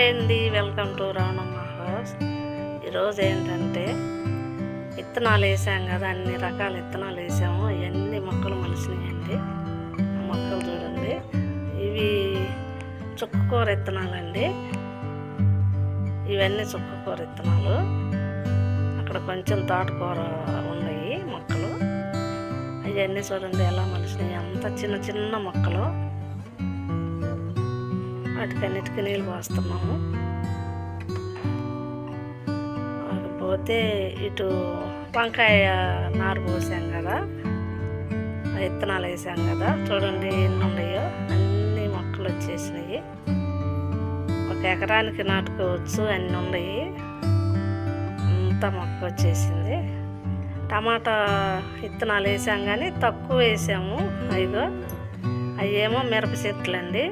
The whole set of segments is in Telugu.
హాయ్ అండి వెల్కమ్ టు రావణమ్మ హౌస్. ఈరోజు ఏంటంటే విత్తనాలు వేసాం కదా అన్ని రకాల విత్తనాలు వేసాము. ఇవన్నీ మొక్కలు మలిసినాయండి. ఆ మొక్కలు చూడండి. ఇవి చుక్కకూర విత్తనాలండి ఇవన్నీ చుక్కకూర విత్తనాలు అక్కడ కొంచెం తోటకూర ఉన్నాయి మొక్కలు. అవన్నీ చూడండి ఎలా మలిసినాయి. అంత చిన్న చిన్న మొక్కలు. వాటికన్నిటికీ నీళ్ళు పోస్తున్నాము. పోతే ఇటు వంకాయ నారు పోసాం కదా విత్తనాలు వేసాం కదా చూడండి ఎన్ని ఉన్నాయో అన్ని మొక్కలు వచ్చేసినాయి. ఒక ఎకరానికి నాటుకోవచ్చు అన్ని ఉన్నాయి. అంతా మొక్క వచ్చేసింది. టమాటా విత్తనాలు వేసాం కానీ తక్కువ వేసాము ఐదో అవేమో మిరప చెట్లు అండి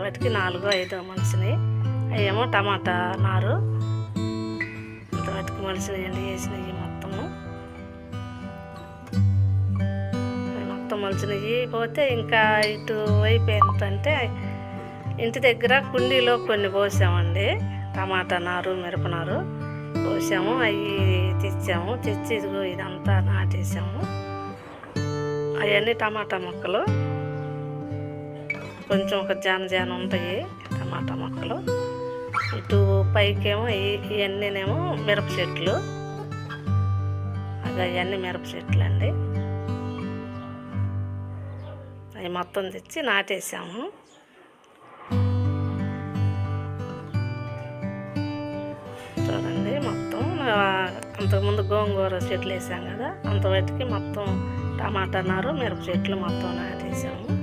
వాటికి నాలుగు ఐదు మనిషిని అవేమో టమాటా నారు. వాటికి మనిషిని అండి వేసినవి మొత్తము. మొత్తం మలిచినవి పోతే ఇంకా ఇటు వైపు ఏంటంటే ఇంటి దగ్గర కుండీలో కొన్ని పోసామండి. టమాటా నారు మిరపనారు పోసాము. అవి తెచ్చాము. తెచ్చి ఇదిగో ఇదంతా నాటేసాము. అవన్నీ టమాటా మొక్కలు. కొంచెం ఒక జాన జాన ఉంటాయి టమాటా మొక్కలు. ఇటు పైకేమో ఇవన్నీనేమో మిరప చెట్లు. అది అవన్నీ మిరప చెట్లు అండి అవి మొత్తం తెచ్చి నాటేసాము. చూడండి మొత్తం అంతకుముందు గోంగూర చెట్లు వేసాం కదా అంతవరకు మొత్తం టమాటా నారు మిరప చెట్లు మొత్తం నాటేసాము.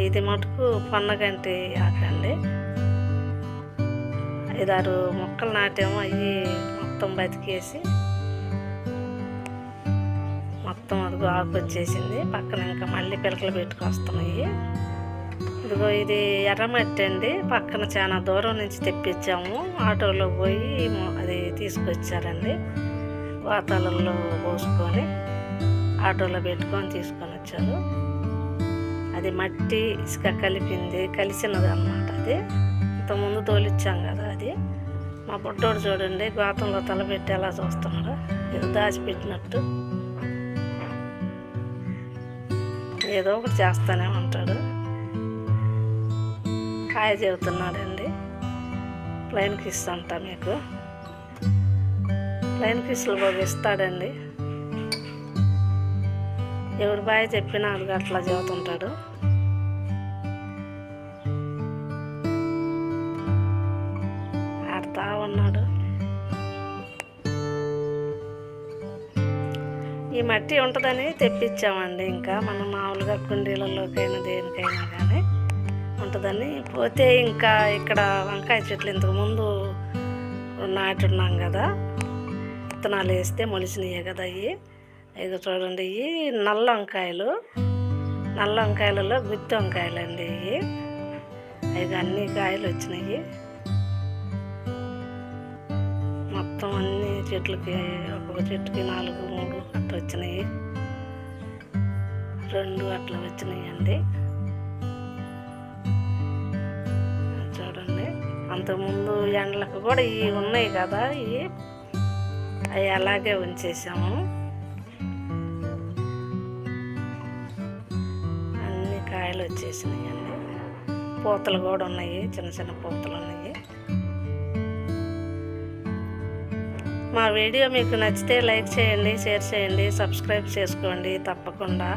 ఇది మటుకు పొన్నగంటి ఆకండి. ఐదారు మొక్కలు నాటాము అవి మొత్తం బతికేసి మొత్తం అదిగో ఆకు వచ్చేసింది. పక్కన ఇంకా మళ్ళీ పిలకలు పెట్టుకొస్తున్నాయి. ఇదిగో ఇది ఎర్రమట్టి అండి. పక్కన చాలా దూరం నుంచి తెప్పించాము. ఆటోలో పోయి అది తీసుకొచ్చారండి. వాతావరణంలో పోసుకొని ఆటోలో పెట్టుకొని తీసుకొని వచ్చారు అది మట్టి ఇసుక కలిపింది కలిసినది అనమాట అది. ఇంతకుముందు తోలిచ్చాం కదా అది. మా బుడ్డోడు చూడండి గోతంలో తలపెట్టి ఎలా చూస్తున్నాడు. ఇది దాచిపెట్టినట్టు. ఏదో ఒకటి చేస్తానే ఉంటాడు. హాయ్ చెబుతున్నాడండి ప్లైన్ కిస్ అంట మీకు. ప్లైన్ కిస్లు బాగా ఇస్తాడండి. ఎవరు బాగా చెప్పినా అట్లా చెబుతుంటాడు అన్నాడు. ఉన్నాడు ఈ మట్టి ఉంటుందని తెప్పించామండి ఇంకా. మనం మామూలుగా కుండీలలోకైనా దేనికైనా కానీ ఉంటుందని. పోతే ఇంకా ఇక్కడ వంకాయ చెట్లు ఇంతకు ముందు నాటున్నాం కదా. విత్తనాలు వేస్తే మొలిచినాయి కదా అవి ఇది చూడండి ఇవి నల్ల వంకాయలు. నల్ల వంకాయలలో గుత్తి వంకాయలు అండి ఇవి. ఇక అన్ని కాయలు వచ్చినాయి. మొత్తం అన్ని చెట్లకి ఒక్కొక్క చెట్టుకి నాలుగు మూడు అట్లా వచ్చినాయి. రెండు అట్లా వచ్చినాయి అండి చూడండి అంతకుముందు ఎండలకు కూడా ఇవి ఉన్నాయి కదా ఇవి అవి అలాగే ఉంచేసాము. అన్ని కాయలు వచ్చేసినాయి అండి పూతలు కూడా ఉన్నాయి చిన్న చిన్న పూతలు ఉన్నాయి. మా వీడియో మీకు నచ్చితే లైక్ చేయండి షేర్ చేయండి సబ్స్క్రైబ్ చేసుకోండి తప్పకుండా.